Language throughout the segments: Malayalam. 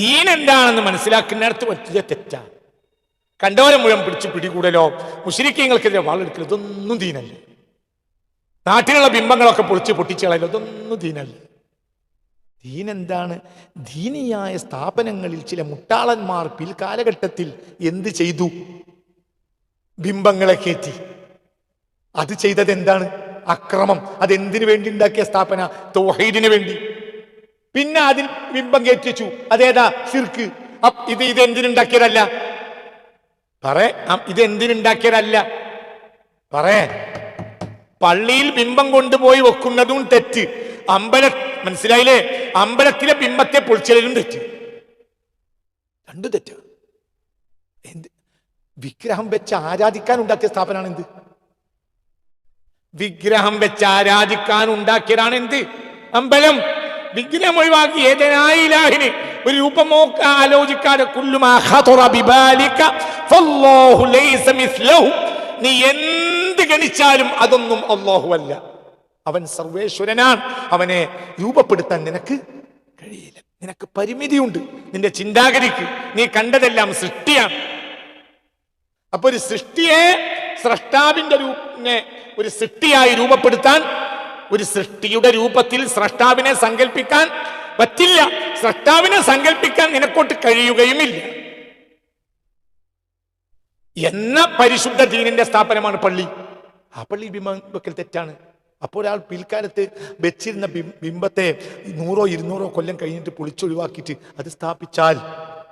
ദീൻ എന്താണെന്ന് മനസ്സിലാക്കുന്നിടത്ത് വലിയ തെറ്റാണ്. കണ്ടവരെ മുഴുവൻ പിടിച്ച് പിടികൂടലോ മുഷരിക്കങ്ങൾക്കെതിരെ വാളെടുക്കലോ ഇതൊന്നും ദീനല്ല. നാട്ടിലുള്ള ബിംബങ്ങളൊക്കെ പൊളിച്ച് പൊട്ടിച്ച് കളയലോ ഇതൊന്നും ദീനല്ല. ദീൻ എന്താണ്? ദീനിയായ സ്ഥാപനങ്ങളിൽ ചില മുട്ടാളന്മാർ പിൽക്കാലഘട്ടത്തിൽ എന്ത് ചെയ്തു? ബിംബങ്ങളെ കയറ്റി. അത് ചെയ്തത് എന്താണ് അക്രമം. അതെന്തിനു വേണ്ടി ഉണ്ടാക്കിയ സ്ഥാപന? തോഹൈദിനു വേണ്ടി. പിന്നെ അതിൽ ബിംബം കയറ്റിച്ചു അതേതാ? ശിർക്ക് ഇത് ഇത് എന്തിനുണ്ടാക്കിയതല്ല? പറേ. ഇത് എന്തിനുണ്ടാക്കിയതല്ല? പറേ. പള്ളിയിൽ ബിംബം കൊണ്ടുപോയി വെക്കുന്നതും തെറ്റ്. അമ്പല മനസ്സിലായില്ലേ? അമ്പലത്തിലെ ബിംബത്തെ പൊളിച്ചലും തെറ്റ്. രണ്ടു തെറ്റ്. എന്ത്? വിഗ്രഹം വെച്ച് ആരാധിക്കാൻ ഉണ്ടാക്കിയ സ്ഥാപനമാണ് എന്ത്? വിഗ്രഹം വെച്ച് ആരാധിക്കാൻ ഉണ്ടാക്കിയതാണ് എന്ത്? അമ്പലം. വിഗ്രഹം ഒഴിവാക്കി ഏതനായിലാഹിന് ഒരു രൂപമോ ആലോചിക്കാതെ നീ എന്ത് ഗണിച്ചാലും അതൊന്നും അള്ളാഹു അല്ല. അവൻ സർവേശ്വരനാണ്. അവനെ രൂപപ്പെടുത്താൻ നിനക്ക് കഴിയില്ല. നിനക്ക് പരിമിതിയുണ്ട്. നിന്റെ ചിന്താഗതിക്ക് നീ കണ്ടതെല്ലാം സൃഷ്ടിയാണ്. അപ്പൊ ഒരു സൃഷ്ടിയെ സ്രഷ്ടാവിന്റെ രൂപനെ ഒരു സൃഷ്ടിയായി രൂപപ്പെടുത്താൻ ഒരു സൃഷ്ടിയുടെ രൂപത്തിൽ സ്രഷ്ടാവിനെ സങ്കല്പിക്കാൻ പറ്റില്ല. സ്രഷ്ടാവിനെ സങ്കല്പിക്കാൻ നിനക്കോട്ട് കഴിയുകയുമില്ല. എന്ന പരിശുദ്ധ ദീനിന്റെ സ്ഥാപനമാണ് പള്ളി. ആ പള്ളി ബിംബം വെക്കൽ തെറ്റാണ്. അപ്പോൾ ഒരാൾ പിൽക്കാലത്ത് വെച്ചിരുന്ന ബിംബത്തെ നൂറോ ഇരുന്നൂറോ കൊല്ലം കഴിഞ്ഞിട്ട് പൊളിച്ചൊഴിവാക്കിയിട്ട് അത് സ്ഥാപിച്ചാൽ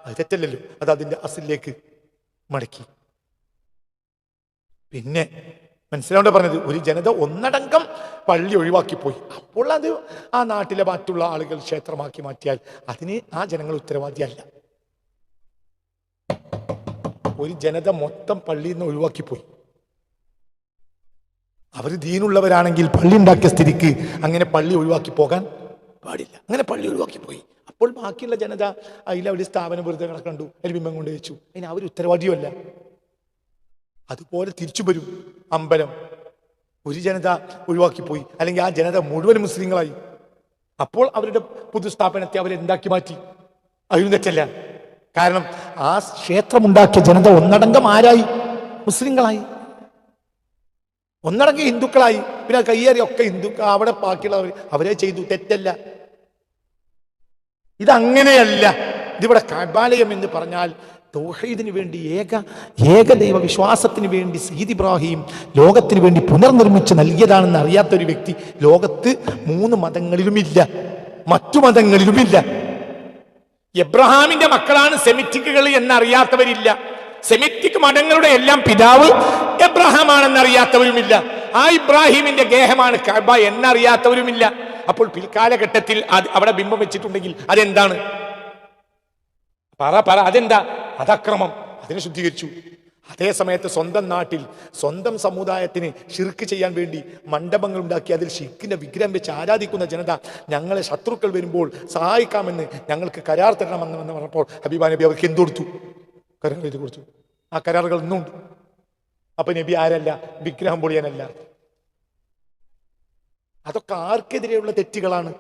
അത് തെറ്റല്ലല്ലോ. അത് അതിന്റെ അസിലേക്ക് മടക്കി. പിന്നെ മനസ്സിലാവേണ്ട പറഞ്ഞത് ഒരു ജനത ഒന്നടങ്കം പള്ളി ഒഴിവാക്കിപ്പോയി. അപ്പോൾ അത് ആ നാട്ടിലെ മറ്റുള്ള ആളുകൾ ക്ഷേത്രമാക്കി മാറ്റിയാൽ അതിന് ആ ജനങ്ങൾ ഉത്തരവാദിയല്ല. ഒരു ജനത മൊത്തം പള്ളിയിൽ നിന്ന് ഒഴിവാക്കിപ്പോയി. അവർ ദീനുള്ളവരാണെങ്കിൽ പള്ളി ഉണ്ടാക്കിയ സ്ഥിതിക്ക് അങ്ങനെ പള്ളി ഒഴിവാക്കി പോകാൻ പാടില്ല. അങ്ങനെ പള്ളി ഒഴിവാക്കി പോയി അപ്പോൾ ബാക്കിയുള്ള ജനത അതിൽ ഒരു സ്ഥാപനം വെറുതെ കണക്കണ്ടു അതിൽ ബിംബം കൊണ്ട് വെച്ചു. അതിന് അവർ ഉത്തരവാദിയുമല്ല. അതുപോലെ തിരിച്ചു വരും. അമ്പലം ഒരു ജനത ഒഴിവാക്കിപ്പോയി. അല്ലെങ്കിൽ ആ ജനത മുഴുവൻ മുസ്ലിങ്ങളായി. അപ്പോൾ അവരുടെ പൊതുസ്ഥാപനത്തെ അവരെന്താക്കി മാറ്റി? അതിനും തെറ്റല്ല കാരണം ആ ക്ഷേത്രമുണ്ടാക്കിയ ജനത ഒന്നടങ്കം ആരായി? മുസ്ലിങ്ങളായി. ഒന്നടങ്കം ഹിന്ദുക്കളായി. പിന്നെ കയ്യേറി ഒക്കെ ഹിന്ദു അവിടെ ബാക്കിയുള്ളവർ അവരെ ചെയ്തു. തെറ്റല്ല. ഇതങ്ങനെയല്ല. ഇതിവിടെ കബാലയം എന്ന് പറഞ്ഞാൽ തൗഹീദിന് വേണ്ടി ഏക ഏകദൈവ വിശ്വാസത്തിന് വേണ്ടി സീദ് ഇബ്രാഹിം ലോകത്തിന് വേണ്ടി പുനർനിർമ്മിച്ച് നൽകിയതാണെന്ന് അറിയാത്ത ഒരു വ്യക്തി ലോകത്ത് മൂന്ന് മതങ്ങളിലുമില്ല. മറ്റു മതങ്ങളിലുമില്ല. എബ്രഹാമിന്റെ മക്കളാണ് സെമിറ്റിക്കുകൾ എന്നറിയാത്തവരില്ല. സെമിറ്റിക് മതങ്ങളുടെ എല്ലാം പിതാവ് എബ്രഹാം ആണെന്ന് അറിയാത്തവരുമില്ല ആ ഇബ്രാഹിമിന്റെ ഗേഹമാണ് കബ എന്നറിയാത്തവരുമില്ല. അപ്പോൾ പിൽക്കാലഘട്ടത്തിൽ അവിടെ ബിംബം വെച്ചിട്ടുണ്ടെങ്കിൽ അതെന്താണ്? പറ പറ അതെന്താ? അതക്രമം. അതിനെ ശുദ്ധീകരിച്ചു. അതേ സമയത്ത് സ്വന്തം നാട്ടിൽ സ്വന്തം സമുദായത്തിന് ഷിർക്ക് ചെയ്യാൻ വേണ്ടി മണ്ഡപങ്ങൾ ഉണ്ടാക്കി അതിൽ ഷിർക്കിന്റെ വിഗ്രഹം വെച്ച് ആരാധിക്കുന്ന ജനത ഞങ്ങളെ ശത്രുക്കൾ വരുമ്പോൾ സഹായിക്കാമെന്ന് ഞങ്ങൾക്ക് കരാർ തരണമെന്ന് പറഞ്ഞപ്പോൾ ഹബീബ നബി അവർക്ക് എന്ത് കൊടുത്തു? കരാർ എഴുതി കൊടുത്തു. ആ കരാറുകൾ ഇന്നുണ്ട് അപ്പൊ നബി ആരല്ല? വിഗ്രഹം പൊളിയാനല്ല. അതൊക്കെ ആർക്കെതിരെയുള്ള തെറ്റുകളാണ്.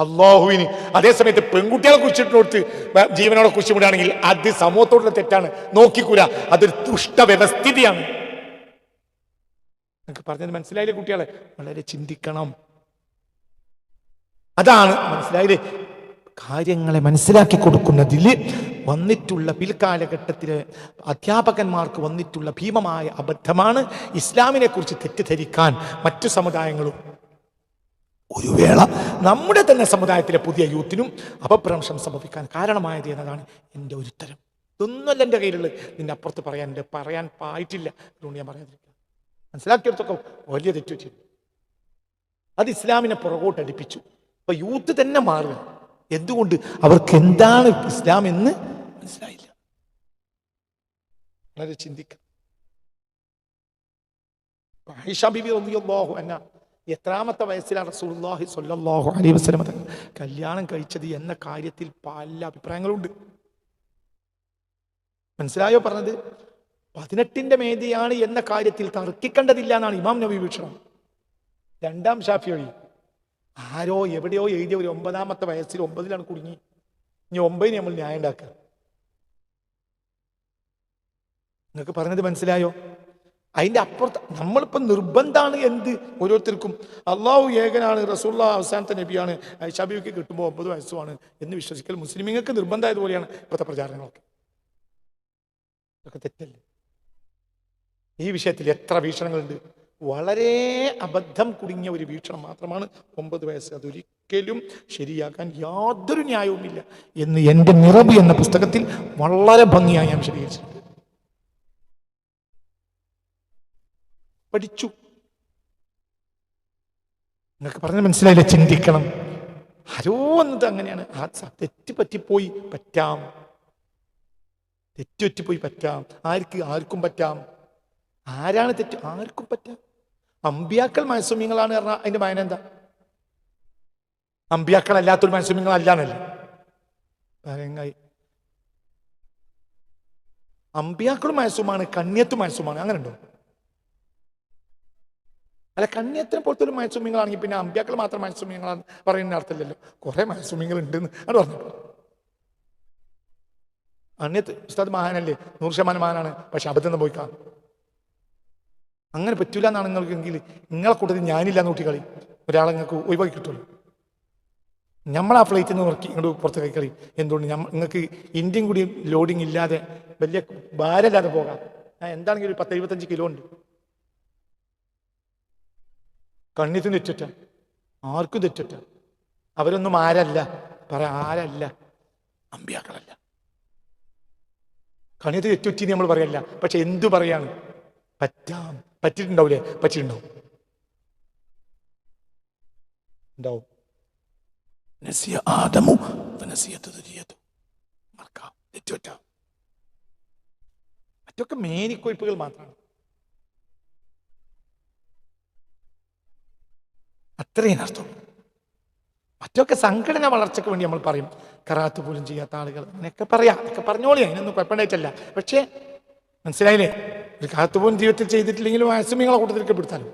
അള്ളാഹുവിന്. അതേസമയത്ത് പെൺകുട്ടികളെ കുറിച്ചിട്ട് ജീവനോടെ കുറിച്ചുവിടുകയാണെങ്കിൽ അത് സമൂഹത്തോടുള്ള തെറ്റാണ്. നോക്കിക്കൂല അതൊരു ദുഷ്ട വ്യവസ്ഥിതിയാണ് നിങ്ങൾക്ക് പറഞ്ഞത് മനസ്സിലായില്ലേ കുട്ടികളെ? വളരെ ചിന്തിക്കണം. അതാണ് മനസ്സിലായില്ലേ? കാര്യങ്ങളെ മനസ്സിലാക്കി കൊടുക്കുന്നതിൽ വന്നിട്ടുള്ള പിൽക്കാലഘട്ടത്തിലെ അധ്യാപകന്മാർക്ക് വന്നിട്ടുള്ള ഭീമമായ അബദ്ധമാണ് ഇസ്ലാമിനെ കുറിച്ച് തെറ്റിദ്ധരിക്കാൻ മറ്റു സമുദായങ്ങളും ഒരു വേള നമ്മുടെ തന്നെ സമുദായത്തിലെ പുതിയ യൂത്തിനും അപഭ്രംശം സംഭവിക്കാൻ കാരണമായത് എന്നതാണ് എന്റെ ഒരു ഉത്തരം ഇതൊന്നുമല്ല എന്റെ കയ്യിലുള്ളത്. നിന്നെ അപ്പുറത്ത് എന്റെ പറയാൻ പായിട്ടില്ല അതുകൊണ്ട് ഞാൻ പറയാതിരിക്കുക മനസ്സിലാക്കിയെടുത്തൊക്കെ? വലിയ തെറ്റു ചെയ്തു അത് ഇസ്ലാമിനെ പുറകോട്ട് അടുപ്പിച്ചു. അപ്പൊ യൂത്ത് തന്നെ മാറുക എന്തുകൊണ്ട്? അവർക്ക് എന്താണ് ഇസ്ലാം എന്ന് മനസ്സിലായില്ല. വളരെ ചിന്തിക്കാം. ബിബി റളിയല്ലാഹു അൻഹ എത്രാമത്തെ വയസ്സിലാണ് റസൂലുള്ളാഹി സ്വല്ലല്ലാഹു അലൈ തങ്ങൾ കല്യാണം കഴിച്ചത് എന്ന കാര്യത്തിൽ പല അഭിപ്രായങ്ങളുണ്ട്. മനസ്സിലായോ പറഞ്ഞത്? പതിനെട്ടിന്റെ മേതിയാണ് എന്ന കാര്യത്തിൽ തർക്കിക്കേണ്ടതില്ല എന്നാണ് ഇമാം നബി വീക്ഷണം. രണ്ടാം ഷാഫി വഴി. ആരോ എവിടെയോ എഴുതിയ ഒരു ഒമ്പതാമത്തെ വയസ്സിൽ ഒമ്പതിലാണ് കുടുങ്ങി. ഇനി ഒമ്പതിന് നമ്മൾ ന്യായം ഉണ്ടാക്കുക. നിങ്ങൾക്ക് പറഞ്ഞത് മനസ്സിലായോ? അതിന്റെ അപ്പുറത്ത് നമ്മളിപ്പോൾ നിർബന്ധമാണ് എന്ത്? ഓരോരുത്തർക്കും അള്ളാഹു ഏകനാണ് റസൂള്ള അവസാനത്തെ നബിയാണ് ഷബിക്ക് കിട്ടുമ്പോൾ ഒമ്പത് വയസ്സുമാണ് എന്ന് വിശ്വസിക്കൽ മുസ്ലിമീങ്ങൾക്ക് നിർബന്ധമായതുപോലെയാണ് ഇപ്പോഴത്തെ പ്രചാരണങ്ങളൊക്കെ. ഇതൊക്കെ തെറ്റല്ലേ? ഈ വിഷയത്തിൽ എത്ര വീക്ഷണങ്ങളുണ്ട്? വളരെ അബദ്ധം കുടുങ്ങിയ ഒരു വീക്ഷണം മാത്രമാണ് ഒമ്പത് വയസ്സ്. അതൊരിക്കലും ശരിയാക്കാൻ യാതൊരു ന്യായവുമില്ല എന്ന് എന്റെ നിറബ് എന്ന പുസ്തകത്തിൽ വളരെ ഭംഗിയായി ഞാൻ വിശദീകരിച്ചിട്ടുണ്ട്. പഠിച്ചു. നിങ്ങൾക്ക് പറഞ്ഞ മനസ്സിലായില്ല? ചിന്തിക്കണം. ആരോ എന്നത് അങ്ങനെയാണ്. ആ തെറ്റ് പറ്റിപ്പോയി പറ്റാം. തെറ്റ് പോയി പറ്റാം. ആർക്ക് ആർക്കും പറ്റാം. ആരാണ് തെറ്റ്? ആർക്കും പറ്റാം. അമ്പിയാക്കൾ മനസ്സുമ്യങ്ങളാണ് പറഞ്ഞാൽ അതിന്റെ മായന എന്താ? അമ്പിയാക്കൾ അല്ലാത്തൊരു മനസ്സുമ്യങ്ങൾ അല്ലാന്നല്ല പറയുങ്ങായി. അമ്പിയാക്കളും മനസ്സുമാണ് കണ്യത്തും മനസ്സുമാണ് അങ്ങനെ ഉണ്ടോ അല്ല കന്യത്തിനെ പോലത്തെ ഒരു മനസ്സുമ്യങ്ങളാണെങ്കിൽ പിന്നെ അമ്പ്യാക്കൾ മാത്രം മനസ്സുമ്യങ്ങളാണ് പറയുന്ന അർത്ഥമില്ലല്ലോ. കുറെ മനസ്സുമ്യങ്ങൾ ഉണ്ടെന്ന് അത് പറഞ്ഞു. അന്യത്ത് ഉസ്താദ് മഹാനല്ലേ? നൂറ് ശതമാനം മഹാനാണ്. പക്ഷെ അബദ്ധം പോയിക്കാം? അങ്ങനെ പറ്റൂല എന്നാണ് നിങ്ങൾക്കെങ്കിൽ നിങ്ങളെ കൂട്ടത്തിൽ ഞാനില്ല എന്ന് കളി. ഒരാളെ നിങ്ങൾക്ക് ഒഴിവാക്കി കിട്ടുള്ളൂ. നമ്മൾ ആ ഫ്ലൈറ്റിൽ നിന്ന് ഇറക്കി ഇങ്ങോട്ട് പുറത്ത് കളി. എന്തുകൊണ്ട് നിങ്ങൾക്ക് ഇന്ത്യയും കൂടി ലോഡിങ് ഇല്ലാതെ വലിയ ഭാരമില്ലാതെ പോകാം. ആ, എന്താണെങ്കിലും ഒരു പത്ത് എഴുപത്തഞ്ച് കിലോ ഉണ്ട്. കണ്ണിത്തിന് തെറ്ററ്റ ആർക്കും തെറ്ററ്റ അവരൊന്നും ആരല്ല. പറ ആരല്ല? അമ്പ്യാക്കളല്ല. കണിത് തെറ്റുറ്റി നമ്മൾ പറയല്ല. പക്ഷെ എന്തു പറയാണ്? പറ്റാം പറ്റിയിട്ടുണ്ടാവില്ലേ പറ്റിയിട്ടുണ്ടാവും. ഉണ്ടാവും. ആദമു മറ്റൊക്കെ മേനിക്കൊയ്പ്പുകൾ മാത്രമാണ്. അത്രയും അർത്ഥം മറ്റൊക്കെ സംഘടന വളർച്ചയ്ക്ക് വേണ്ടി നമ്മൾ പറയും. കറാത്ത് പോലും ചെയ്യാത്ത ആളുകൾ. അങ്ങനെയൊക്കെ പറയാം. അതൊക്കെ പറഞ്ഞോളി. അതിനൊന്നും കുഴപ്പമുണ്ടായിട്ടല്ല. പക്ഷേ മനസ്സിലായില്ലേ? ഒരു കറാത്ത് പോലും ജീവിതത്തിൽ ചെയ്തിട്ടില്ലെങ്കിലും ആശ്രമികളെ കൂട്ടത്തിലേക്ക് പെടുത്താലോ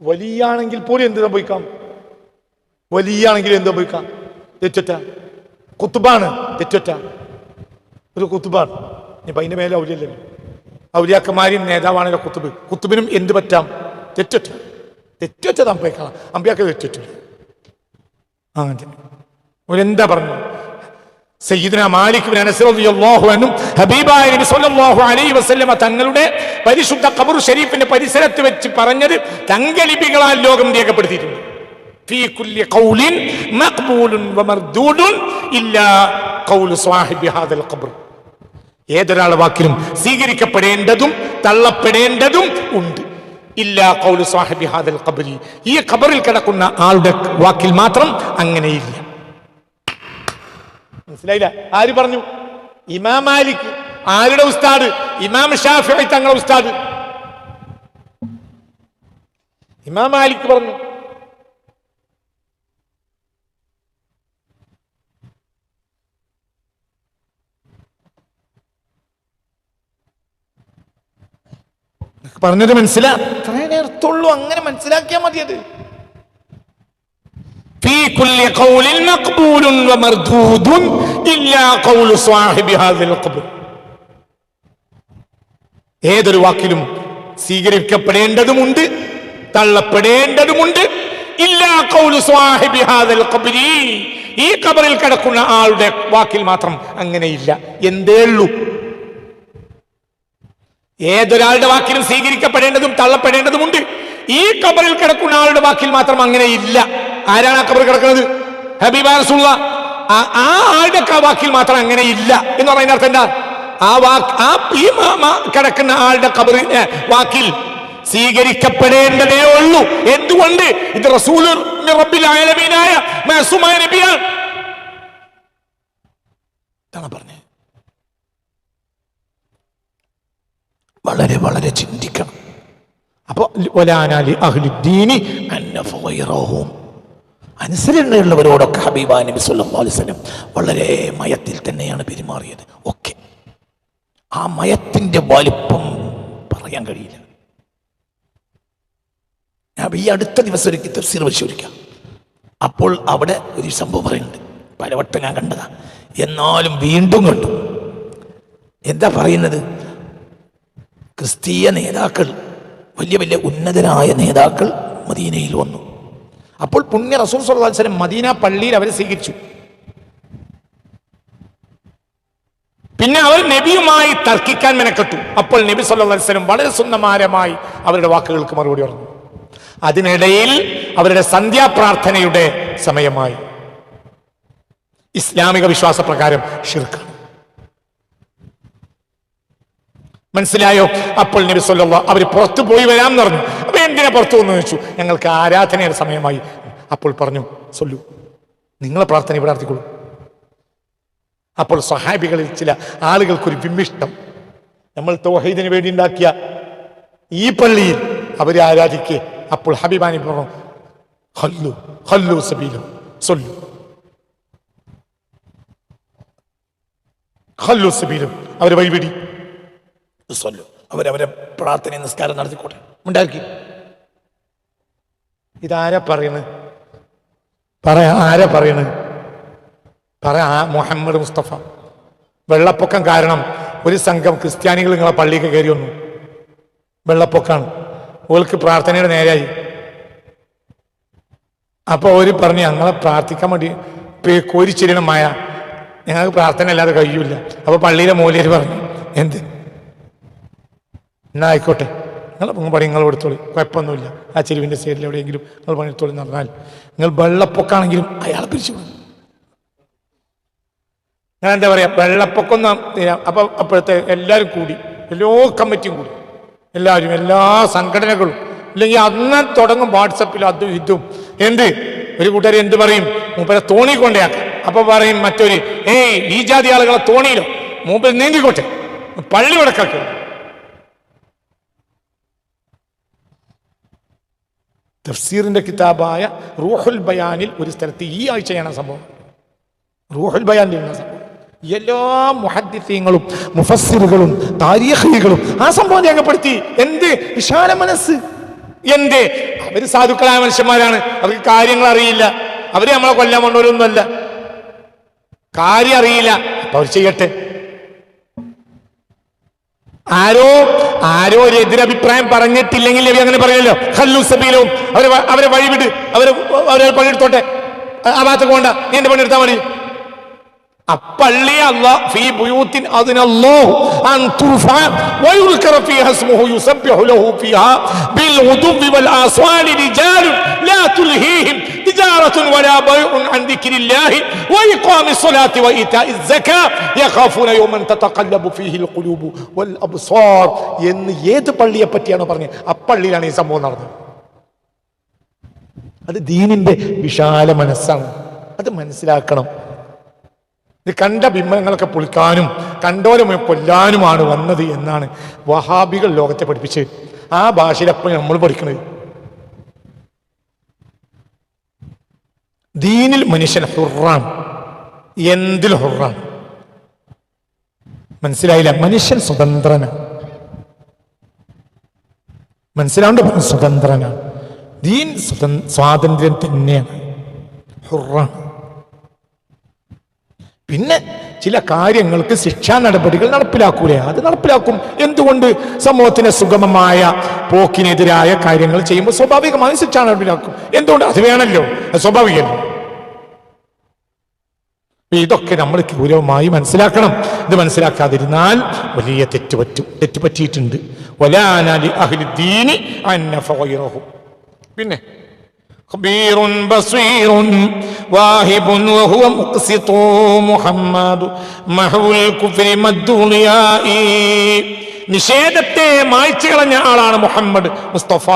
വലിയാണെങ്കിൽ പോലും എന്ത് സംഭവിക്കാം? വലിയാണെങ്കിൽ എന്ത് സംഭവിക്കാം? തെറ്റൊറ്റ. കുത്തുബാണ്. തെറ്റൊറ്റ. ഒരു കുത്തുബാണ്. ഇനിയിപ്പം അതിന്റെ മേലെ ഔലിയല്ലോ? ഔലിയാക്കന്മാരും നേതാവാണല്ലോ കുത്തുബ്. കുത്തുബിനും എന്ത് പറ്റാം? തെറ്റൊറ്റ. തെറ്റൊറ്റ സംഭവിക്കണം അമ്പിയാക്ക തെറ്റൊറ്റ. അങ്ങനെ. ഒരെന്താ പറഞ്ഞു മാലിക് ഹബീബായ നബി അലൈഹി വസല്ലമ തങ്ങളുടെ പരിശുദ്ധ ഖബർ ഷരീഫിന്റെ പരിസരത്ത് വെച്ച് പറഞ്ഞത് തങ്കലിപികളാൽ ലോകം രേഖപ്പെടുത്തിയിട്ടുണ്ട്. ഫീ കുല്ലി ഖൗലിൻ ഖൗലു ഹാദൽ വാക്കിലും സ്വീകരിക്കപ്പെടേണ്ടതും തള്ളപ്പെടേണ്ടതും ഉണ്ട്. ഇല്ലാ ഖൗലു സ്വാഹിബി ഹാദൽ ഖബരി. ഈ ഖബറിൽ കിടക്കുന്ന ആളുടെ വാക്കിൽ മാത്രം അങ്ങനെയില്ല. മനസ്സിലായില്ല? ആര് പറഞ്ഞു? ഇമാം മാലിക്. ആരുടെ ഉസ്താദ്? ഇമാം ഷാഫി തങ്ങളുടെ ഉസ്താദ്. ഇമാം മാലിക് പറഞ്ഞു. പറഞ്ഞത് മനസ്സിലാ? നേരത്തുള്ളൂ അങ്ങനെ മനസ്സിലാക്കിയാൽ മതിയത്. ഏതൊരു വാക്കിലും സ്വീകരിക്കപ്പെടേണ്ടതുമുണ്ട് തള്ളപ്പെടേണ്ടതുമുണ്ട്. ഈ കബറിൽ കിടക്കുന്ന ആളുടെ വാക്കിൽ മാത്രം അങ്ങനെയില്ല. എന്തേള്ളൂ ഏതൊരാളുടെ വാക്കിലും സ്വീകരിക്കപ്പെടേണ്ടതും തള്ളപ്പെടേണ്ടതുമുണ്ട്. ഈ കബറിൽ കിടക്കുന്ന ആളുടെ വാക്കിൽ മാത്രം അങ്ങനെ ഇല്ല. ആരാണ് ആ കബറിൽ കിടക്കുന്നത്? ഹബീബ റസൂള്ള ആ ആളുടെ വാക്കിൽ മാത്രം അങ്ങനെ ഇല്ല. എന്ന് പറയുന്ന അർത്ഥം എന്താ? ആ വാക്ക് ആ ഈ കിടക്കുന്ന ആളുടെ കബറി വാക്കിൽ സ്വീകരിക്കപ്പെടേണ്ടതേ ഉള്ളൂ. എന്തുകൊണ്ട്? ഇത് റസൂൽ റബ്ബിൽ മഅസൂമായ നബിയാണ്. പറഞ്ഞത്. വളരെ ചിന്തിക്കണം? അപ്പൊ ഒലാനാലി അഹ്ലുദ്ദീനി അനുസരണയുള്ളവരോടൊക്കെ ഹബീബ നബി വളരെ മയത്തിൽ തന്നെയാണ് പെരുമാറിയത്. ഒക്കെ. ആ മയത്തിന്റെ വലിപ്പം പറയാൻ കഴിയില്ല. ഞാൻ ഈ അടുത്ത ദിവസം ഒരു തഫ്സീർ പരിശോധിക്കാം. അപ്പോൾ അവിടെ ഒരു സംഭവം പറയുന്നുണ്ട്. പലവട്ടം ഞാൻ കണ്ടതാ. എന്നാലും വീണ്ടും കണ്ടു. എന്താ പറയുന്നത്? ക്രിസ്തീയ നേതാക്കൾ വലിയ വലിയ ഉന്നതരായ നേതാക്കൾ മദീനയിൽ വന്നു. അപ്പോൾ പുണ്യ റസൂൽ സ്വലം മദീന പള്ളിയിൽ അവരെ സ്വീകരിച്ചു. പിന്നെ അവർ നബിയുമായി തർക്കിക്കാൻ മെനക്കെട്ടു. അപ്പോൾ നബി സല്ലാസ്ലം വളരെ സുന്ദമാരമായി അവരുടെ വാക്കുകൾക്ക് മറുപടി പറഞ്ഞു. അതിനിടയിൽ അവരുടെ സന്ധ്യാപ്രാർത്ഥനയുടെ സമയമായി. ഇസ്ലാമിക വിശ്വാസപ്രകാരം ഷിർക്കാണ് മനസ്സിലായോ? അപ്പോൾ നബി സല്ല അവർ പുറത്തു പോയി വരാം എന്ന് പറഞ്ഞു. അപ്പൊ എന്തിനാ പുറത്തു വന്നു ചോദിച്ചു? ഞങ്ങൾക്ക് ആരാധനയുടെ സമയമായി. അപ്പോൾ പറഞ്ഞു സൊല്ലു. നിങ്ങളെ പ്രാർത്ഥന ഇവിടെ നടത്തിക്കൊള്ളൂ അപ്പോൾ സഹാബികളിൽ ചില ആളുകൾക്കൊരു വിമ്മിഷ്ടം. നമ്മൾ തോഹീദിന് വേണ്ടി ഉണ്ടാക്കിയ ഈ പള്ളിയിൽ അവരെ ആരാധിക്കുക അപ്പോൾ ഹബീബാനി പറഞ്ഞു ഹല്ലു സബീലു സൊല്ലു. ഹല്ലു സബീലും അവർ വഴിപിടി സൊല്ലു അവരവരെ പ്രാർത്ഥന നിസ്കാരം നടത്തിക്കോട്ടെ. ഉണ്ടാക്കി ഇതാരാ പറയണ്? പറയാ ആരാ പറയണ്? പറയാ ആ മുഹമ്മദ് മുസ്തഫ. വെള്ളപ്പൊക്കം കാരണം ഒരു സംഘം ക്രിസ്ത്യാനികൾ നിങ്ങളെ പള്ളിക്ക് കയറി വന്നു. വെള്ളപ്പൊക്കാണ്. ഓൾക്ക് പ്രാർത്ഥനയുടെ നേരായി. അപ്പോൾ ഒരു പറഞ്ഞു ഞങ്ങളെ പ്രാർത്ഥിക്കാൻ വേണ്ടി മഴ ഞങ്ങൾക്ക് പ്രാർത്ഥന അല്ലാതെ കഴിയൂല. അപ്പൊ പള്ളിയിലെ മൂലയർ പറഞ്ഞു എന്ത്? എന്നാ ആയിക്കോട്ടെ നിങ്ങൾ നിങ്ങൾ പറയും നിങ്ങൾ എടുത്തോളി. കുഴപ്പമൊന്നുമില്ല. ആ ചെരുവിന്റെ സൈഡിൽ എവിടെയെങ്കിലും നിങ്ങൾ പണിയെടുത്തോളി എന്ന് പറഞ്ഞാൽ നിങ്ങൾ വെള്ളപ്പൊക്കാണെങ്കിലും അയാളെ പിരിച്ചു വിടും. ഞാൻ എന്താ പറയുക വെള്ളപ്പൊക്കം അപ്പോൾ അപ്പോഴത്തെ എല്ലാവരും കൂടി എല്ലാ കമ്മിറ്റിയും കൂടി എല്ലാവരും എല്ലാ സംഘടനകളും ഇല്ലെങ്കിൽ അന്ന് തുടങ്ങും വാട്സപ്പിൽ അതും ഇതും. എന്ത്? ഒരു കൂട്ടർ എന്ത് പറയും? മൂപ്പരെ തോണി കൊണ്ടേക്കാം അപ്പൊ പറയും മറ്റൊരു ഏയ് ഈ ജാതി ആളുകളെ തോണിയിലോ. മൂപ്പര് നീന്തിക്കോട്ടെ. പള്ളി വിടക്കാക്കുക തഫ്സീറിന്റെ കിതാബായ റൂഹുൽ ബയാനിൽ ഒരു സ്ഥലത്ത് ഈ ആഴ്ചയാണ് സംഭവം. റൂഹുൽ ഇരുന്ന സംഭവം. എല്ലാ മുഹദ്ദിസീങ്ങളും മുഫസ്സിറുകളും താരീഖികളും ആ സംഭവം രേഖപ്പെടുത്തി. എന്ത്? വിശാല മനസ്സ്. എന്ത്? അവർ സാധുക്കളായ മനുഷ്യന്മാരാണ്. അവർക്ക് കാര്യങ്ങൾ അറിയില്ല. അവർ നമ്മളെ കൊല്ലാൻ വന്നവരൊന്നുമല്ല. കാര്യം അറിയില്ല. അപ്പൊ അവർ ചെയ്യട്ടെ? ആരോ ആരോ ഒരു എതിരഭിപ്രായം പറഞ്ഞിട്ടില്ലെങ്കിൽ ലവി അങ്ങനെ പറയല്ലോ ഹല്ലു സബീലവും അവരെ അവരെ വഴിവിട്. അവരെ അവരെ പണിയെടുത്തോട്ടെ. ആ ഭാഗത്തേക്ക് പോണ്ട. നീ എന്റെ പണിയെടുത്താൽ മതി. അപ്പള്ളി ഫീ അൻ ലഹു ബിൽ വൽ ആസ്വാലി ലാ തുൽഹീഹിം. തിജാറത്തുൻ വലാ ബൈഉൻ അൻ ദിക്രില്ലാഹി വഇഖാമി സ്വലാത്തി വഇതാഇ الزكاة يخافون يوما تتقلب فيه القلوب والابصار എന്ന് ഏത് പള്ളിയെ പറ്റിയാണ് പറഞ്ഞത് അപ്പള്ളിയിലാണ് ഈ സംഭവം നടന്നത് അത് ദീനിന്റെ വിശാല മനസ്സാണ് അത് മനസ്സിലാക്കണം ഇത് കണ്ട ബിംബങ്ങളൊക്കെ പൊളിക്കാനും കണ്ടോരെ മുഴുവൻ കൊല്ലാനുമാണ് വന്നത് എന്നാണ് വഹാബികൾ ലോകത്തെ പഠിപ്പിച്ച് ആ ഭാഷയിലപ്പോൾ നമ്മൾ പഠിക്കുന്നത് ദീനിൽ മനുഷ്യൻ ഹുറാം. എന്തിൽ ഹുറാം? മനസ്സിലായില്ല. മനുഷ്യൻ സ്വതന്ത്രനാണ് മനസ്സിലാണ്ട് സ്വതന്ത്രന. സ്വതന്ത്രനാണ് ദീൻ സ്വതം- സ്വാതന്ത്ര്യം തന്നെയാണ്. ഹുറാണ് പിന്നെ ചില കാര്യങ്ങൾക്ക് ശിക്ഷാ നടപടികൾ നടപ്പിലാക്കൂലേ? അത് നടപ്പിലാക്കും. എന്തുകൊണ്ട് സമൂഹത്തിന് സുഗമമായ പോക്കിനെതിരായ കാര്യങ്ങൾ ചെയ്യുമ്പോൾ സ്വാഭാവികമായി ശിക്ഷാ നടപ്പിലാക്കും? എന്തുകൊണ്ട്? അത് വേണമല്ലോ. സ്വാഭാവികല്ലോ ഇതൊക്കെ നമ്മൾ ഗൗരവമായി മനസ്സിലാക്കണം. ഇത് മനസ്സിലാക്കാതിരുന്നാൽ വലിയ തെറ്റുപറ്റും പറ്റും. വലാനാലി അഹ്ലിദ്ദീനി അന്നഫോയിറഹു പിന്നെ ഖബീറുൻ ബസീറുൻ വാഹിബുൻ വഹുവ മുഖ്സിതൂ മുഹമ്മദ് മഹവുൽ കുഫ്രി മദ്ദുനിയായി നിഷേധത്തെ മായ്ച്ചു കളഞ്ഞ ആളാണ് മുഹമ്മദ് മുസ്തഫ.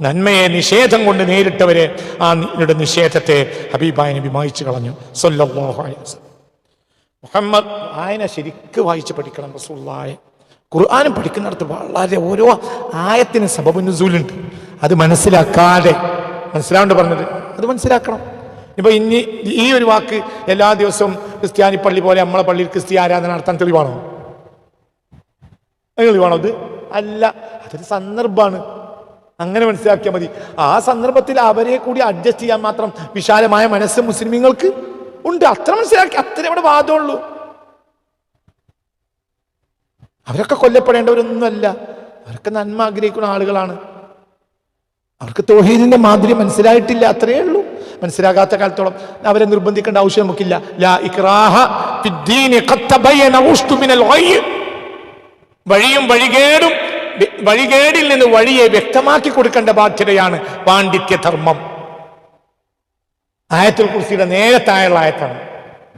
നന്മയെ നിഷേധം കൊണ്ട് നേരിട്ടവരെ ആ നിങ്ങളുടെ നിഷേധത്തെ ഹബീബായ നബി മായിച്ചു കളഞ്ഞു. മുഹമ്മദ് ആയന ശരിക്ക് വായിച്ച് പഠിക്കണം റസൂള്ളായ ഖുർആാനും പഠിക്കുന്നിടത്ത് വളരെ ഓരോ ആയത്തിന് സബബുനുസൂലുണ്ട് അത് മനസ്സിലാക്കാതെ മനസ്സിലാണ്ട് പറഞ്ഞത്? അത് മനസ്സിലാക്കണം. ഇപ്പൊ ഇനി ഈ ഒരു വാക്ക് എല്ലാ ദിവസവും ക്രിസ്ത്യാനി പള്ളി പോലെ നമ്മളെ പള്ളിയിൽ ക്രിസ്ത്യ ആരാധന നടത്താൻ തെളിവാണോ? തെളിവാണോ അത്? അല്ല അതൊരു സന്ദർഭമാണ്. അങ്ങനെ മനസ്സിലാക്കിയാൽ മതി. ആ സന്ദർഭത്തിൽ അവരെ കൂടി അഡ്ജസ്റ്റ് ചെയ്യാൻ മാത്രം വിശാലമായ മനസ്സ് മുസ്ലിമീങ്ങൾക്ക് ഉണ്ട്. അത്ര മനസ്സിലാക്കി അത്ര അവിടെ വാദമുള്ളൂ. അവരൊക്കെ കൊല്ലപ്പെടേണ്ടവരൊന്നുമല്ല. അവരൊക്കെ നന്മ ആഗ്രഹിക്കുന്ന ആളുകളാണ്. അവർക്ക് തോഹീദിന്റെ മാധുര്യം മനസ്സിലായിട്ടില്ല അത്രയേ ഉള്ളൂ. മനസ്സിലാകാത്ത കാലത്തോളം അവരെ നിർബന്ധിക്കേണ്ട ആവശ്യം നമുക്കില്ല. വഴിയും വഴികേടും വഴികേടിൽ നിന്ന് വഴിയെ വ്യക്തമാക്കി കൊടുക്കേണ്ട ബാധ്യതയാണ് പാണ്ഡിത്യധർമ്മം ആയത്തുൽ കുർസിയുടെ നേരത്തായുള്ള ആയത്താണ്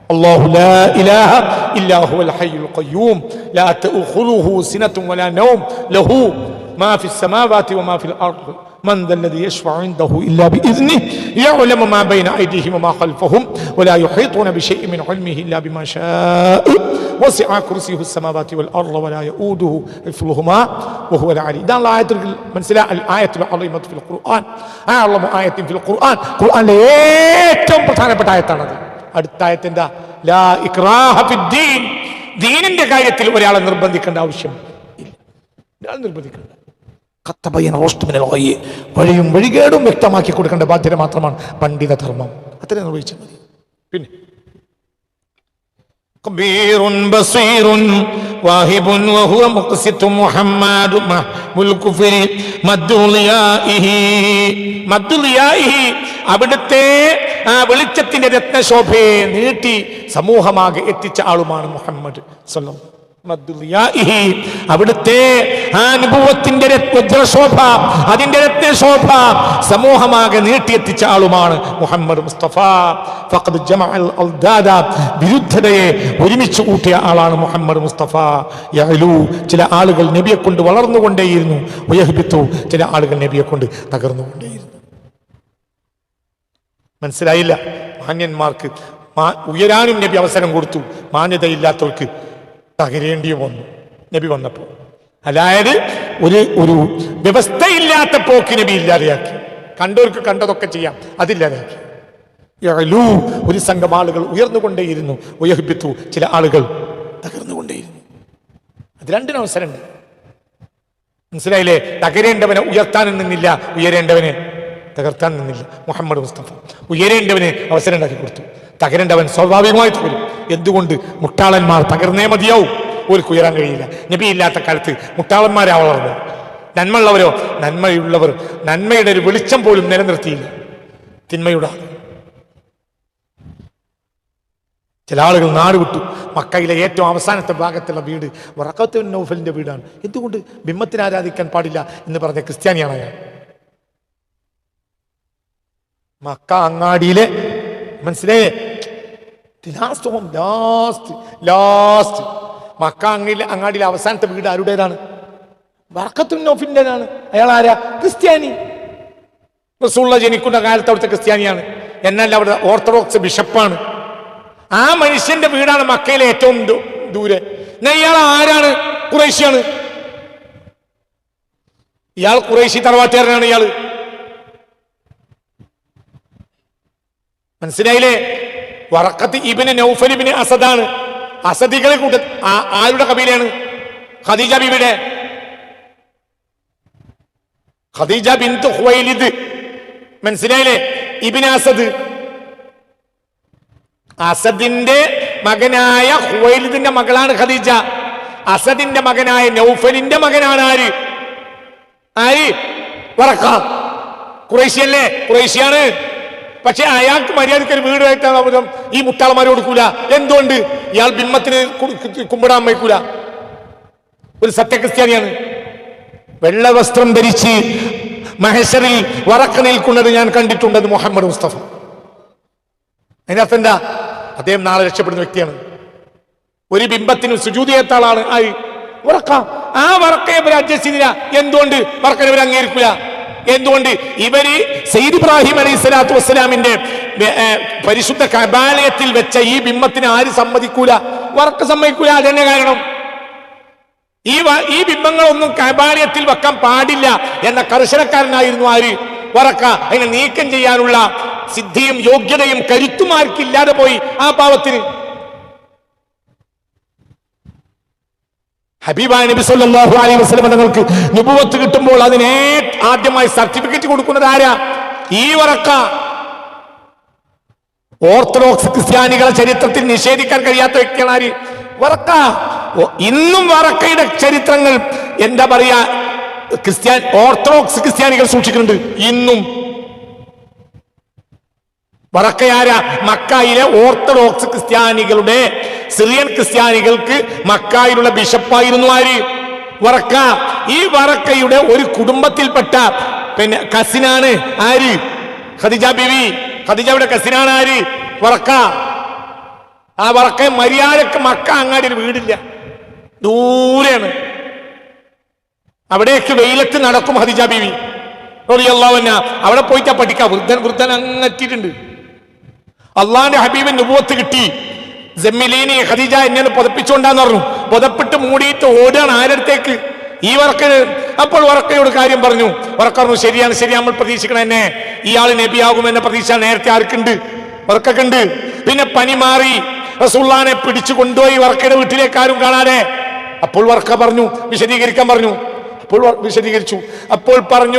الله لا إله إلا هو الحي القيوم لا تأخذه سنة ولا نوم له ما في السماوات وما في الأرض من ذا الذي يشفع عنده إلا بإذنه يعلم ما بين أيديهم وما خلفهم ولا يحيطون بشيء من علمه إلا بما شاء ഇതാണ് ആയത്തിൽ മനസ്സിലായത്തിലെ ഏറ്റവും പ്രധാനപ്പെട്ട ആയത്താണത് അടുത്ത ആയത്തിന്റെ ദീനിന്റെ കാര്യത്തിൽ ഒരാളെ നിർബന്ധിക്കേണ്ട ആവശ്യം ഇല്ല. ഒരാൾ നിർബന്ധിക്കേണ്ട. വഴിയും വഴികേടും വ്യക്തമാക്കി കൊടുക്കേണ്ട ബാധ്യത മാത്രമാണ് പണ്ഡിത ധർമ്മം അത്രയും നിർവഹിച്ചാൽ മതി. പിന്നെ അവിടുത്തെ ആ വെളിച്ചത്തിന്റെ രത്നശോഭയെ നീട്ടി സമൂഹമാകെ എത്തിച്ച ആളുമാണ് മുഹമ്മദ് സല്ലല്ലാഹു അവിടുത്തെ ആ അനുഭവത്തിന്റെ രത്നശോഭ അതിന്റെ രത്നശോഭ സമൂഹമാകെ നീട്ടിയെത്തിച്ച ആളുമാണ് മുഹമ്മദ് മുസ്തഫ. ഫഖദ് ജമഅൽ വിരുദ്ധതയെ ഒരുമിച്ച് കൂട്ടിയ ആളാണ് മുഹമ്മദ് മുസ്തഫ. യഅലു ചില ആളുകൾ നബിയെ കൊണ്ട് വളർന്നുകൊണ്ടേയിരുന്നു. ഉയഹ്ബിത്തു ചില ആളുകൾ നബിയെ കൊണ്ട് തകർന്നുകൊണ്ടേയിരുന്നു. മനസ്സിലായില്ല? മാന്യന്മാർക്ക് ഉയരാനും നബി അവസരം കൊടുത്തു. മാന്യതയില്ലാത്തവർക്ക് തകരേണ്ടി വന്നു. നബി വന്നപ്പോൾ അതായത് ഒരു ഒരു വ്യവസ്ഥയില്ലാത്ത പോക്ക് നബി ഇല്ലാതെയാക്കി. കണ്ടവർക്ക് കണ്ടതൊക്കെ ചെയ്യാം. അതില്ലാതെയാക്കി. ഒരു സംഘം ആളുകൾ ഉയർന്നുകൊണ്ടേയിരുന്നു. ഉയർപ്പിത്തു ചില ആളുകൾ തകർന്നുകൊണ്ടേയിരുന്നു. അത് രണ്ടിനും മനസ്സിലായില്ലേ? തകരേണ്ടവനെ ഉയർത്താൻ നിന്നില്ല ഉയരേണ്ടവനെ തകർത്താൻ നിന്നില്ല. മുഹമ്മദ് മുസ്തഫ. ഉയരേണ്ടവന് അവസരം ഉണ്ടാക്കി കൊടുത്തു. തകരേണ്ടവൻ സ്വാഭാവികമായി തകരും. എന്തുകൊണ്ട്? മുട്ടാളന്മാർ തകർന്നേ മതിയാവും. ഒരു ഉയരാൻ കഴിയില്ല. നബി ഇല്ലാത്ത കാലത്ത് മുട്ടാളന്മാരാ വളർന്നത് നന്മയുള്ളവരോ? നന്മയുള്ളവർ. നന്മയുടെ ഒരു വെളിച്ചം പോലും നിലനിർത്തിയില്ല. തിന്മയുടെ ചില ആളുകൾ നാട് വിട്ടു. മക്കയിലെ ഏറ്റവും അവസാനത്തെ ഭാഗത്തുള്ള വീട് വറക്കത്ത് നൗഫലിന്റെ വീടാണ്. എന്തുകൊണ്ട് ബിംബത്തിനെ ആരാധിക്കാൻ പാടില്ല എന്ന് പറഞ്ഞ ക്രിസ്ത്യാനിയാണ് ഞാൻ മക്ക അങ്ങാടിയിലെ മനസ്സിലായേ? Last home last last Makkah അങ്ങനെ അങ്ങാടിയിലെ അവസാനത്തെ വീട് ആരുടേതാണ്? വറക്കത്തുൻ നോഫിന്റെതാണ് അയാൾ ആരാ? ക്രിസ്ത്യാനി. റസൂള്ള ജനിക്കുന്ന കാലത്ത് അവിടുത്തെ ക്രിസ്ത്യാനിയാണ്. എന്നല്ല അവിടെ ഓർത്തഡോക്സ് ബിഷപ്പാണ്. ആ മനുഷ്യന്റെ വീടാണ് മക്കയിലെ ഏറ്റവും ദൂരെ. ഇയാൾ ആരാണ്? കുറേശ്യാണ് ഇയാൾ കുറേശി തറവാട്ടുകാരനാണ് ഇയാൾ മനസ്സിലായില്ലേ? വറക്കത്ത് ഇബിന് നൗഫൽ ഇബിന് അസദാണ്. അസദികളെ കൂട്ട ആരുടെ കബീലയാണ്? ഖദീജ ബിബിയുടെ ഖദീജ ബിൻത് ഹുവൈലിദ് മനസ്സിലായില്ലേ? ഇബിന് അസദ്. അസദിന്റെ മകനായ ഹുവൈലിദിന്റെ മകളാണ് ഖദീജ. അസദിന്റെ മകനായ നൗഫലിന്റെ മകനാണ് ആര്? ആര്? വറക്ക. കുറേശ്യല്ലേ കുറേശ്യാണ് പക്ഷെ അയാൾക്ക് മര്യാദയ്ക്ക് ഒരു വീട് ഈ മുട്ടാളമാരെ കൊടുക്കൂല. എന്തുകൊണ്ട്? ഇയാൾ ബിംബത്തിന് കുമ്പിടാൻ വയ്ക്കൂല. ഒരു സത്യക്രിസ്ത്യാനിയാണ്. വെള്ള വസ്ത്രം ധരിച്ച് മഹേശ്വറിൽ വറക്ക നിൽക്കുന്നത് ഞാൻ കണ്ടിട്ടുണ്ടത് മുഹമ്മദ് മുസ്തഫ. അതിനർത്ഥം എന്താ അദ്ദേഹം നാളെ രക്ഷപ്പെടുന്ന വ്യക്തിയാണ്. ഒരു ബിംബത്തിന് സുജൂതിയേത്ത ആളാണ്. ആയി വറക്ക. ആ വറക്കയെ അവർ അഡ്ജസ്റ്റ് ചെയ്തില്ല എന്തുകൊണ്ട്? വറക്കനെ അവർ അംഗീകരിക്കില്ല എന്തുകൊണ്ട്? ഇവർ സെയ്ദ് ഇബ്രാഹിം അലൈഹി സ്വലാത്തു വസ്സലാമിന്റെ പരിശുദ്ധ കബാലയത്തിൽ വെച്ച ഈ ബിംബത്തിന് ആര് സമ്മതിക്കൂല? വർക്ക് സമ്മതിക്കൂല അതന്നെ കാരണം. ഈ ഈ ബിംബങ്ങളൊന്നും കബാലയത്തിൽ വെക്കാൻ പാടില്ല എന്ന കർശനക്കാരനായിരുന്നു ആര്? വറക്ക. അതിനെ നീക്കം ചെയ്യാനുള്ള സിദ്ധിയും യോഗ്യതയും കരുത്തുമാർക്കില്ലാതെ പോയി ആ പാവത്തിന്. ഹബീബായ നബി സല്ലല്ലാഹു അലൈഹി വസല്ലം തങ്ങൾക്ക് നുബുവത്ത് കിട്ടുമ്പോൾ അതിനെ ആദ്യമായി സർട്ടിഫിക്കറ്റ് കൊടുക്കുന്നത് ആരാ? ഈ വറക്ക ഓർത്തഡോക്സ് ക്രിസ്ത്യാനികളെ ചരിത്രത്തിൽ നിഷേധിക്കാൻ കഴിയാത്ത വ്യക്തിയാണ് ആര്? വറക്ക ഇന്നും വറക്കയുടെ ചരിത്രങ്ങൾ എന്താ പറയാ? ക്രിസ്ത്യാൻ ഓർത്തഡോക്സ് ക്രിസ്ത്യാനികൾ സൂക്ഷിക്കുന്നുണ്ട്. ഇന്നും വറക്കയാര മക്കായിലെ ഓർത്തഡോക്സ് ക്രിസ്ത്യാനികളുടെ സിറിയൻ ക്രിസ്ത്യാനികൾക്ക് മക്കായിലുള്ള ബിഷപ്പായിരുന്നു ആര്? വറക്ക ഈ വറക്കയുടെ ഒരു കുടുംബത്തിൽപ്പെട്ട പിന്നെ കസിനാണ് ആര്? ഖദിജ ബിവി. ഖദിജയുടെ കസിനാണ് ആര്? വറക്ക ആ വറക്ക മര്യാദയ്ക്ക് മക്ക അങ്ങാടി ഒരു വീടില്ല. ദൂരെയാണ്. അവിടേക്ക് വെയിലത്ത് നടക്കും ഹദിജ ബിവി. അവിടെ പോയിട്ടാ പഠിക്കാം. വൃദ്ധൻ വൃദ്ധൻ അങ്ങെത്തിയിട്ടുണ്ട് അള്ളാന്റെ ഹബീബിൻ നുബുവത്ത് കിട്ടി. ജമ്മിലീനി ഖദീജ എന്നെ പുതപ്പിച്ചുകൊണ്ടാന്ന് പറഞ്ഞു. പുതപ്പിട്ട് മൂടിയിട്ട് ഓടാണ് ആരടുത്തേക്ക്? ഈ വറക്ക് അപ്പോൾ വറക്കയോട് കാര്യം പറഞ്ഞു. വറക്ക പറഞ്ഞു ശരിയാണ് ശരി നമ്മൾ പ്രതീക്ഷിക്കണം എന്നെ. ഇയാൾ നബിയാകും നബിയാകുമെന്ന പ്രതീക്ഷ നേരത്തെ ആർക്കുണ്ട്? വറക്കുണ്ട് പിന്നെ പനി മാറി. റസൂള്ളാനെ പിടിച്ചു കൊണ്ടുപോയി വർക്കയുടെ വീട്ടിലേക്ക് ആരും കാണാതെ. അപ്പോൾ വർക്ക പറഞ്ഞു വിശദീകരിക്കാൻ പറഞ്ഞു. അപ്പോൾ വിശദീകരിച്ചു. അപ്പോൾ പറഞ്ഞു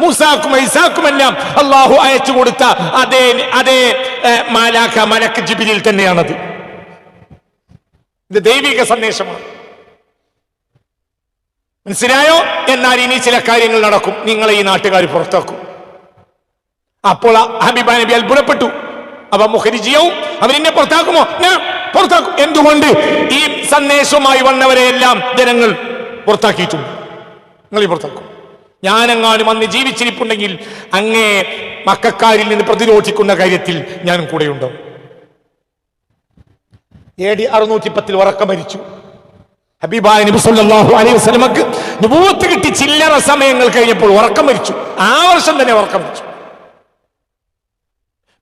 മൂസാക്കും ഐസാക്കുമെല്ലാം അള്ളാഹു അയച്ചു കൊടുത്ത അതേ അതേ മാലാഖ മലക്ക് ജിബിലിൽ തന്നെയാണത്. ഇത് ദൈവിക സന്ദേശമാണ്. മനസ്സിലായോ? എന്നാൽ ഇനി ചില കാര്യങ്ങൾ നടക്കും. നിങ്ങളെ ഈ നാട്ടുകാർ പുറത്താക്കും. അപ്പോൾ ഹബീബ നബി അത്ഭുതപ്പെട്ടു. അവ മുഖരിജിയാവും. അവരിന്നെ പുറത്താക്കുമോ? ഞാൻ പുറത്താക്കും. എന്തുകൊണ്ട്? ഈ സന്ദേശവുമായി വന്നവരെയെല്ലാം ജനങ്ങൾ പുറത്താക്കിയിട്ടുണ്ട്. നിങ്ങൾ ഈ പുറത്താക്കും. ഞാനെങ്ങാനും അന്ന് ജീവിച്ചിരിപ്പുണ്ടെങ്കിൽ അങ്ങേ മക്കാരിൽ നിന്ന് പ്രതിരോധിക്കുന്ന കാര്യത്തിൽ ഞാനും കൂടെയുണ്ട്. എ ഡി അറുന്നൂറ്റി പത്തിൽ ഉറക്ക മരിച്ചു ഹബീബായ നബി സല്ലല്ലാഹു അലൈഹി വസല്ലമക്ക് കിട്ടി ചില്ലറ സമയങ്ങൾ കഴിഞ്ഞപ്പോൾ ഉറക്കം മരിച്ചു ആ വർഷം തന്നെ ഉറക്കം മരിച്ചു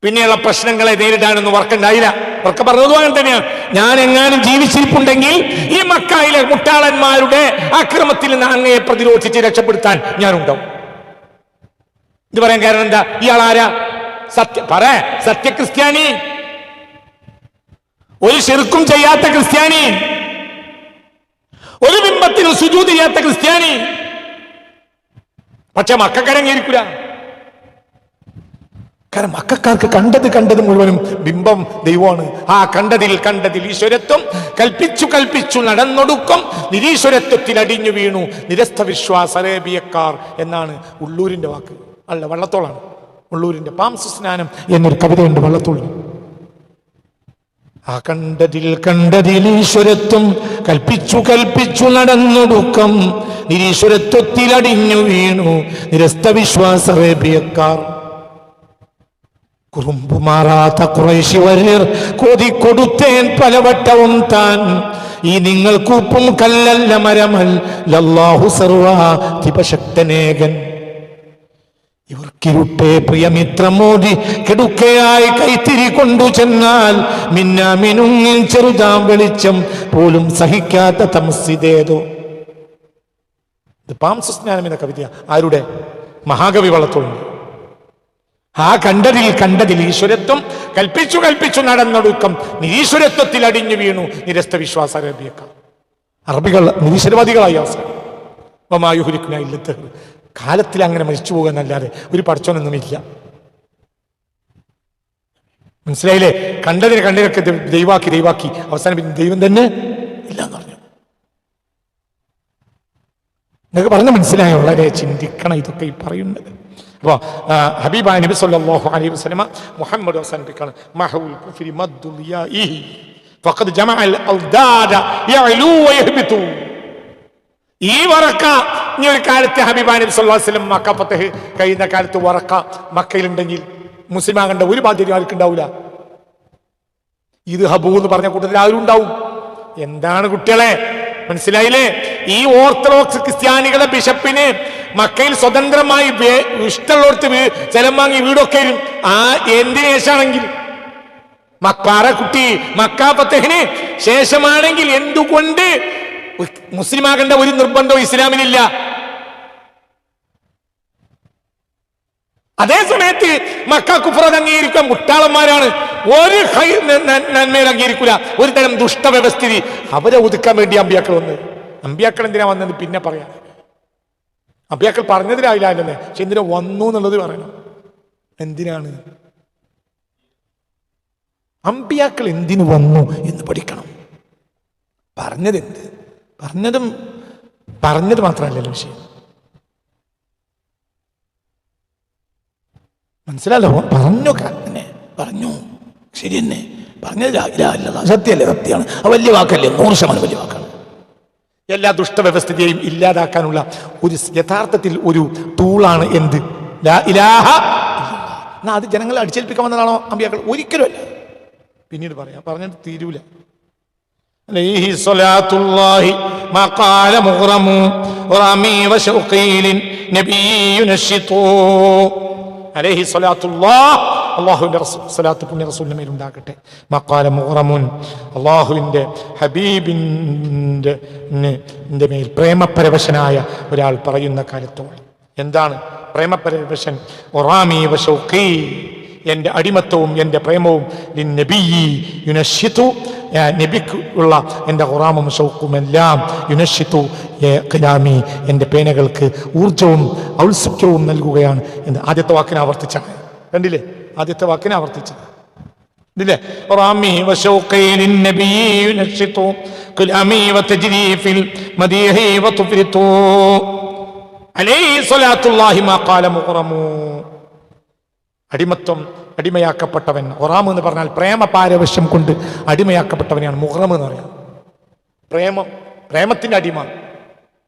പിന്നെയുള്ള പ്രശ്നങ്ങളെ നേരിടാനൊന്നും വർക്കുണ്ടായില്ല വർക്ക പറഞ്ഞതും അങ്ങനെ തന്നെയാണ്. ഞാൻ എങ്ങാനും ജീവിച്ചിരിപ്പുണ്ടെങ്കിൽ ഈ മക്കായിലെ മുട്ടാളന്മാരുടെ അക്രമത്തിൽ നിന്ന് അങ്ങയെ പ്രതിരോധിച്ച് രക്ഷപ്പെടുത്താൻ ഞാനുണ്ടാവും. ഇത് പറയാൻ കാരണം എന്താ? ഇയാൾ ആരാ? സത്യ പറ സത്യ ക്രിസ്ത്യാനി ഒരു ശിർക്കും ചെയ്യാത്ത ക്രിസ്ത്യാനി. ഒരു ബിംബത്തിന് സുജൂത് ചെയ്യാത്ത ക്രിസ്ത്യാനി. പക്ഷെ മക്കക്കരങ്ങിയിരിക്കൂല കാരണം മക്കാർക്ക് കണ്ടത് കണ്ടത് മുഴുവനും ബിംബം ദൈവമാണ്. ആ കണ്ടതിൽ കണ്ടതിൽ ഈശ്വരത്വം കൽപ്പിച്ചു കൽപ്പിച്ചു നടന്നൊടുക്കം നിരീശ്വരത്വത്തിൽ അടിഞ്ഞു വീണു. നിരസ്ത വിശ്വാസ അറേബിയക്കാർ എന്നാണ് ഉള്ളൂരിന്റെ വാക്ക്. അല്ല വള്ളത്തോളാണ്. ഉള്ളൂരിന്റെ പാംസ സ്നാനം എന്നൊരു കവിതയുണ്ട് വള്ളത്തോളിന് ആ കണ്ടതിൽ കണ്ടതിൽ ഈശ്വരത്വം കൽപ്പിച്ചു കൽപ്പിച്ചു നടന്നൊടുക്കം നിരീശ്വരത്വത്തിൽ അടിഞ്ഞു വീണു. നിരസ്ത വിശ്വാസ അറേബ്യക്കാർ കുറുമ്പു കുറേശി കുറേശി കൊതി കൊടുത്തേൻ പലവട്ടവും താൻ. ഈ നിങ്ങൾ കൂപ്പും കല്ലല്ല മരമൽ. ലല്ലാഹു സർവാധിപശക്തനേകൻ ഇവർക്കിരുട്ടെ പ്രിയമിത്രമോദി കെടുക്കയായി കൈത്തിരി കൊണ്ടു ചെന്നാൽ മിന്നാമിനുങ്ങിൽ ചെറുതാം വെളിച്ചം പോലും സഹിക്കാത്ത തമസിതേതോ ഇത് പാംസുസ്നാനം എന്ന കവിത ആരുടെ? മഹാകവി വള്ളത്തോളുണ്ട് ആ കണ്ടതിൽ കണ്ടതിൽ ഈശ്വരത്വം കൽപ്പിച്ചു കൽപ്പിച്ചു നടന്നൊടുക്കം നിരീശ്വരത്വത്തിൽ അടിഞ്ഞു വീണു നിരസ്ത വിശ്വാസ അറബിയക്കാർ അറബികൾ നിരീശ്വരവാദികളായി അവസരം കാലത്തിൽ അങ്ങനെ മരിച്ചു പോകുന്നല്ലാതെ ഒരു പഠിച്ചോനൊന്നുമില്ല മനസ്സിലായില്ലേ? കണ്ടതിന് കണ്ടതിനൊക്കെ ദൈവാക്കി ദൈവാക്കി. അവസാനം പിന്നെ ദൈവം തന്നെ ഇല്ല എന്ന് പറഞ്ഞു. നിങ്ങൾക്ക് പറഞ്ഞ മനസ്സിലായോ. വളരെ ചിന്തിക്കണം ഇതൊക്കെ ഈ പറയുന്നത്. അപ്പോൾ ഹബീബ നബി സല്ലല്ലാഹു അലൈഹി വസല്ലമ മുഹമ്മദ് അവസാനിപ്പിക്കാണ് മഹുൽ കുഫ്രി ഫഖദ് ജമഅൽ ഔദാദ യഅലു വയഹ്ബിതു ഈ വറക്ക ഇനി ഒരു കാലത്ത് ഹബീബ നബി സല്ലല്ലാഹു അലൈഹി വസല്ലം മക്ക ഫതഹ് കഴിയുന്ന കാലത്ത് വറക്ക മക്കയിലുണ്ടെങ്കിൽ മുസ്ലിം ആകേണ്ട ഒരു ബാധ്യത ആർക്കും ഉണ്ടാവില്ല ഇത് ഹബു എന്ന് പറഞ്ഞ കൂട്ടത്തിൽ ആരും ഉണ്ടാവും. എന്താണ് കുട്ടികളെ? മനസ്സിലായില്ലേ? ഈ ഓർത്തഡോക്സ് ക്രിസ്ത്യാനികളെ ബിഷപ്പിന് മക്കയിൽ സ്വതന്ത്രമായി ഇഷ്ടമുള്ളവർക്ക് സ്ഥലം വാങ്ങി വീടൊക്കെ ആ എന്തിനു ശേഷമാണെങ്കിൽ മക്കാറ കുട്ടി മക്കാ ഫത്തഹിന് ശേഷമാണെങ്കിൽ എന്തുകൊണ്ട് മുസ്ലിമാകേണ്ട ഒരു നിർബന്ധവും ഇസ്ലാമിനില്ല? അതേ സമയത്ത് മക്ക കുഫറത് അംഗീകരിക്കാൻ മുട്ടാളന്മാരാണ്. ഒരു നന്മയിൽ അംഗീകരിക്കൂല. ഒരു തരം ദുഷ്ടവ്യവസ്ഥിതി. അവരെ ഒതുക്കാൻ വേണ്ടി അമ്പിയാക്കൾ വന്ന്. അമ്പിയാക്കൾ എന്തിനാ വന്നത്? പിന്നെ പറയാം. അമ്പിയാക്കൾ പറഞ്ഞതിലായില്ലെന്നേ പക്ഷെ എന്തിനാ വന്നു എന്നുള്ളത് പറയണം. എന്തിനാണ്? അമ്പിയാക്കൾ എന്തിനു വന്നു എന്ന് പഠിക്കണം. പറഞ്ഞത് എന്ത് പറഞ്ഞതും പറഞ്ഞത് മാത്രമല്ലല്ലോ വിഷയം. മനസ്സിലല്ലോ പറഞ്ഞു കാക്കനെ പറഞ്ഞു. ശരി തന്നെ. പറഞ്ഞ സത്യല്ലേ സത്യമാണ്. അത് വലിയ വാക്കല്ലേ? നൂറ് ശതമാനം വലിയ വാക്കാണ്. എല്ലാ ദുഷ്ടവ്യവസ്ഥിതിയെയും ഇല്ലാതാക്കാനുള്ള ഒരു യഥാർത്ഥത്തിൽ ഒരു തൂളാണ് എന്ത്? ഇലാഹ എന്നാൽ അത് ജനങ്ങളെ അടിച്ചേൽപ്പിക്കാൻ വന്നതാണോ അമ്പിയാക്കൾ ഒരിക്കലുമല്ല പിന്നീട് പറയാം. പറഞ്ഞിട്ട് തീരൂല. അല്ലേ? അലഹി സ്വലാത്തുല്ലാ അള്ളാഹുവിന്റെ സ്വലാത്ത് പുണ്യ റസൂലിന്റെ മേലുണ്ടാകട്ടെ. മക്കാല മുറമുൻ അള്ളാഹുവിന്റെ ഹബീബിന്റെ മേൽ പ്രേമപരവശനായ ഒരാൾ പറയുന്ന കാലത്തോളം. എന്താണ് പ്രേമപരവശൻ? ഒറാമി വഷൗക്കീ എന്റെ അടിമത്തവും എന്റെ പ്രേമവും യുനശിത്തു നബിക്കുള്ള എന്റെ ഹുറാമും ഷൗക്കുമെല്ലാം യുനശിത്തു ഖലാമി എന്റെ പേനകൾക്ക് ഊർജവും ഔത്സുഖ്യവും നൽകുകയാണ് എന്ന് ആദ്യത്തെ വാക്കിനെ ആവർത്തിച്ചാണ് കണ്ടില്ലേ? ആദ്യത്തെ വാക്കിനെ ആവർത്തിച്ചത് ഇതില്ലേ? അലൈഹി സ്വലാത്തുല്ലാഹി മാ ഖാല അടിമത്വം അടിമയാക്കപ്പെട്ടവൻ ഒറാം എന്ന് പറഞ്ഞാൽ പ്രേമ പാരവശ്യം കൊണ്ട് അടിമയാക്കപ്പെട്ടവനെയാണ് മുഹറം എന്ന് പറയുന്നത്. പ്രേമം പ്രേമത്തിന്റെ അടിമ.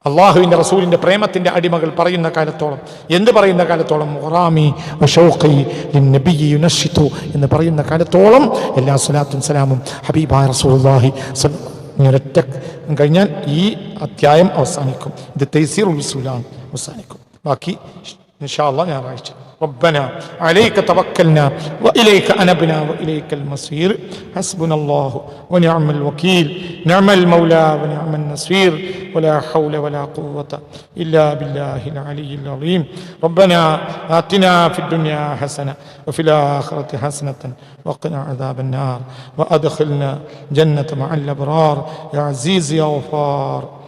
അള്ളാഹുവിന്റെ റസൂലിന്റെ പ്രേമത്തിന്റെ അടിമകൾ പറയുന്ന കാലത്തോളം എന്ത് പറയുന്ന കാലത്തോളം? ഒറാമി യുനശ്ശിതു എന്ന് പറയുന്ന കാലത്തോളം എല്ലാ സ്വലാത്തും സലാമും സ്വല്ലല്ലാഹു ഇനി ഒരൊറ്റ കഴിഞ്ഞാൽ ഈ അധ്യായം അവസാനിക്കും. ഇത് തൈസീർ ഉൽസുലാണ് അവസാനിക്കും. ബാക്കി ഇൻഷാ അള്ളാഹ് ഞായറാഴ്ച. ربنا عليك توكلنا وإليك أنبنا وإليك المصير. حسبنا الله ونعم الوكيل. نعم المولى ونعم النصير. ولا حول ولا قوة إلا بالله العلي العظيم. ربنا آتنا في الدنيا حسنة وفي الآخرة حسنة وقنا عذاب النار. وأدخلنا جنة مع الأبرار. يا عزيز يا غفار.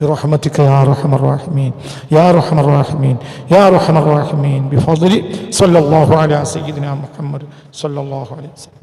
برحمتك يا أرحم الراحمين يا أرحم الراحمين يا أرحم الراحمين. بفضل صلى الله على سيدنا محمد صلى الله عليه وسلم.